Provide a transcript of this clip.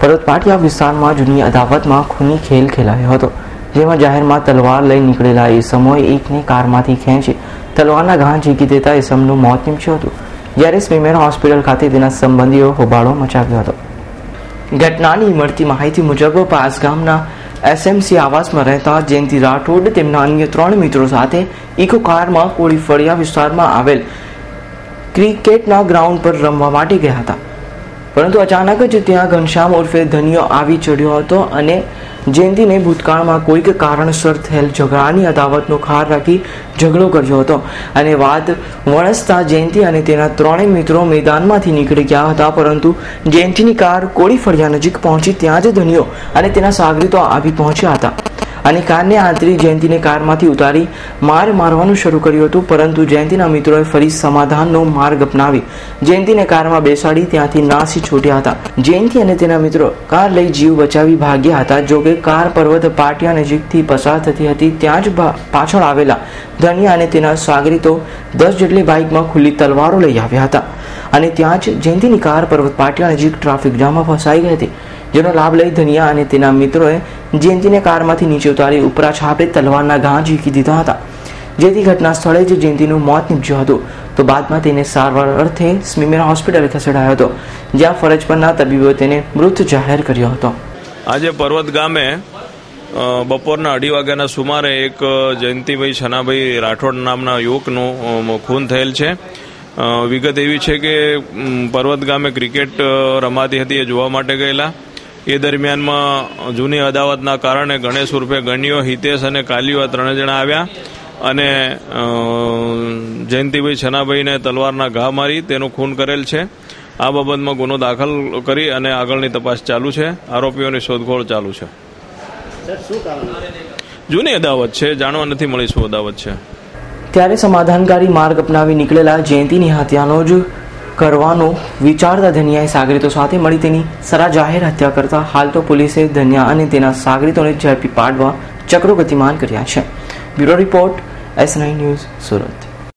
પર્વત પાટિયા વિસ્તારમાં જૂની અદાવતમાં ખૂની ખેલ ખેલાયો હતો, જેમાં જાહેરમાં તલવાર લઈ નીકળેલા ઇસમોએ એકને કારમાંથી ખેંચી તલવારના ઘા ઝીકી દેતા ઇસમનું મોત નીપજ્યું હતું, જ્યારે સ્વિમેર હોસ્પિટલ ખાતે તેના સંબંધીઓ હોબાળો મચાવ્યો હતો. ઘટનાની મળતી માહિતી મુજબ, પાસ ગામના એસએમસી આવાસમાં રહેતા જયંતિ રાઠોડ તેમના અન્ય ત્રણ મિત્રો સાથે ઇકો કારમાં કોળી ફળિયા વિસ્તારમાં આવેલ ક્રિકેટના ગ્રાઉન્ડ પર રમવા માટે ગયા હતા. પરંતુ અચાનક જ ત્યાં ઘનશ્યામ ઉર્ફે ધનિયો આવી ચડ્યો હતો અને જયંતિને ભૂતકાળમાં કોઈક કારણસર થયેલ ઝઘડાની અદાવતનો ખાર રાખી ઝઘડો કર્યો હતો. અને વાત વણસતા જયંતિ અને તેના ત્રણેય મિત્રો મેદાનમાંથી નીકળી ગયા હતા, પરંતુ જયંતિની કાર કોળી ફળિયા નજીક પહોંચી ત્યાં જ ધનિયો અને તેના સાગરીતો આવી પહોંચ્યા હતા. અને કારને આંતરી જયંતિને કારમાંથી ઉતારી માર મારવાનું શરૂ કર્યું હતું, પરંતુ જયંતિના મિત્રોએ ફરી સમાધાનનો માર્ગ અપનાવી. જયંતિને કારમાં બેસાડી ત્યાંથી નાસી છૂટ્યા હતા. જયંતિ અને તેના મિત્રો કાર લઈ જીવ બચાવી ભાગ્યા હતા જોકે કાર પર્વત પાટિયા નજીકથી પસાર થતી હતી, ત્યાં જ પાછળ આવેલા ધનિયા અને તેના સાગરીતો દસ જેટલી બાઇકમાં ખુલ્લી તલવારો લઈ આવ્યા હતા. અને ત્યાં જ જયંતિની કાર પર્વત પાટિયા નજીક ટ્રાફિક જામમાં ફસાઈ ગઈ હતી, જેનો લાભ લઈ ધનિયા અને તેના મિત્રોએ જયંતિને કારમાંથી નીચે ઉતારી ઉપરા છાપે તલવારના ઘા ઝીકી દીધા હતા. જેથી ઘટના સ્થળે જ જયંતિનું મોત નીપજ્યું હતું. તો બાદમાં તેને સારવાર અર્થે સ્મીમેર હોસ્પિટલે ખસેડાયો હતો, જ્યાં ફરજ પરના તબીબોએ તેને મૃત જાહેર કર્યો હતો. આજે પર્વત ગામે બપોરના અઢી વાગ્યાના સુમારે એક જયંતિભાઈ છનાભાઈ રાઠોડ નામના યુવકનું ખૂન થયેલ છે. વિગત એવી છે કે પર્વત ગામે ક્રિકેટ રમાતી હતી એ જોવા માટે ગયેલા. એ દરમિયાનમાં જૂની અદાવતના કારણે ગણેશ ઉર્ફે ગણ્યો હિતેશ અને કાલિયો આ ત્રણે જણા આવ્યા. અને જયંતિભાઈ છનાભાઈને તલવારના ઘા મારી તેનું ખૂન કરેલ છે. આ બાબતમાં ગુનો દાખલ કરી અને આગળની તપાસ ચાલુ છે. આરોપીઓની શોધખોળ ચાલુ છે. જૂની અદાવત છે. જાણવા નથી મળી શું અદાવત છે. ત્યારે સમાધાનકારી માર્ગ અપનાવી નીકળેલા જયંતિની હત્યાનો જ કરવાનો વિચારતા ધનિયાએ સાગરીતો સાથે મળી તેની સરા જાહેર હત્યા કરતા હાલ તો પોલીસે ધનિયા અને તેના સાગરીતોને ઝડપી પાડવા ચક્રો ગતિમાન કર્યા છે. Bureau report S nine news Surat.